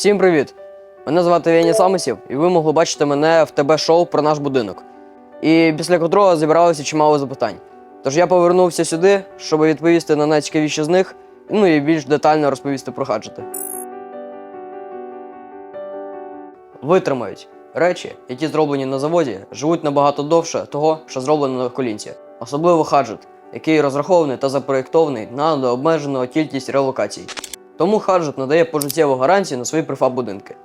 Всім привіт! Мене звати Вені Самосів, і ви могли бачити мене в ТБ-шоу про наш будинок. І після котрого зібралося чимало запитань. Тож я повернувся сюди, щоб відповісти на найцікавіші з них, ну і більш детально розповісти про гаджети. Витримають речі, які зроблені на заводі, живуть набагато довше того, що зроблено на колінці. Особливо хаджет, який розрахований та запроєктований на необмежену кількість релокацій. Тому хаджет надає пожиттєву гарантію на свої прифаб будинки.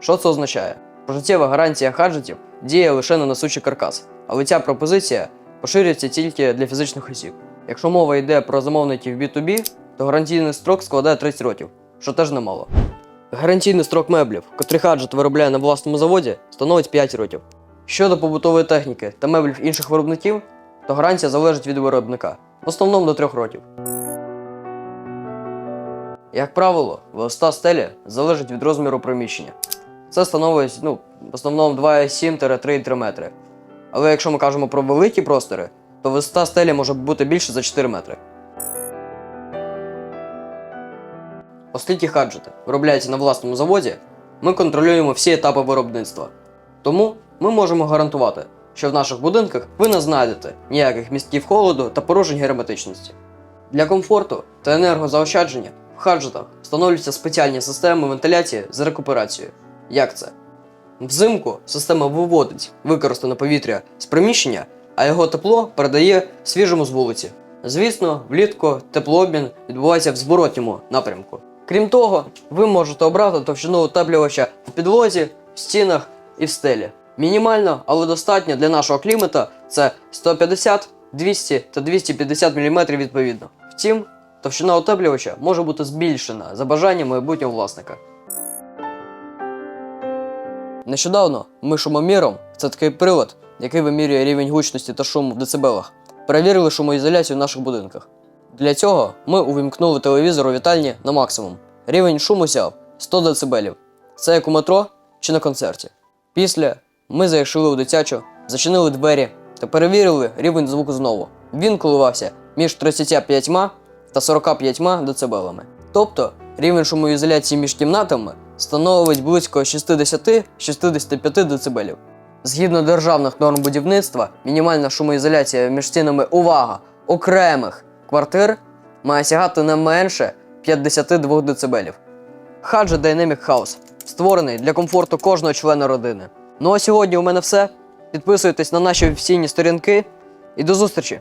Що це означає? Пожиттєва гарантія хаджетів діє лише на несучий каркас, але ця пропозиція поширюється тільки для фізичних осіб. Якщо мова йде про замовників B2B, то гарантійний строк складає 30 років, що теж немало. Гарантійний строк меблів, котрі хаджет виробляє на власному заводі, становить 5 років. Щодо побутової техніки та меблів інших виробників, то гарантія залежить від виробника, в основному до 3 років. Як правило, висота стелі залежить від розміру приміщення. Це становить ну, в основному 2,7-3,3 метри. Але якщо ми кажемо про великі простори, то висота стелі може бути більше за 4 метри. Оскільки хаджети виробляються на власному заводі, ми контролюємо всі етапи виробництва. Тому ми можемо гарантувати, що в наших будинках ви не знайдете ніяких містків холоду та порушень герметичності. Для комфорту та енергозаощадження в хаджетах встановлюються спеціальні системи вентиляції з рекуперацією. Як це? Взимку система виводить використане повітря з приміщення, а його тепло передає свіжому з вулиці. Звісно, влітку теплообмін відбувається в зворотньому напрямку. Крім того, ви можете обрати товщину утеплювача в підлозі, в стінах і в стелі. Мінімально, але достатньо для нашого клімата це 150, 200 та 250 мм відповідно. Втім, товщина утеплювача може бути збільшена за бажанням майбутнього власника. Нещодавно ми шумоміром, це такий прилад, який вимірює рівень гучності та шуму в децибелах, перевірили шумоізоляцію в наших будинках. Для цього ми увімкнули телевізор у вітальні на максимум. Рівень шуму сяв 100 дБ. Це як у метро чи на концерті. Після ми зайшли у дитячу, зачинили двері та перевірили рівень звуку знову. Він коливався між 35 та 45 дБ. Тобто рівень шумоізоляції між кімнатами становить близько 60-65 дБ. Згідно державних норм будівництва, мінімальна шумоізоляція між стінами увага окремих квартир має сягати не менше 52 дБ. Хаджа Dynamic House створений для комфорту кожного члена родини. Ну а сьогодні у мене все. Підписуйтесь на наші офіційні сторінки і до зустрічі!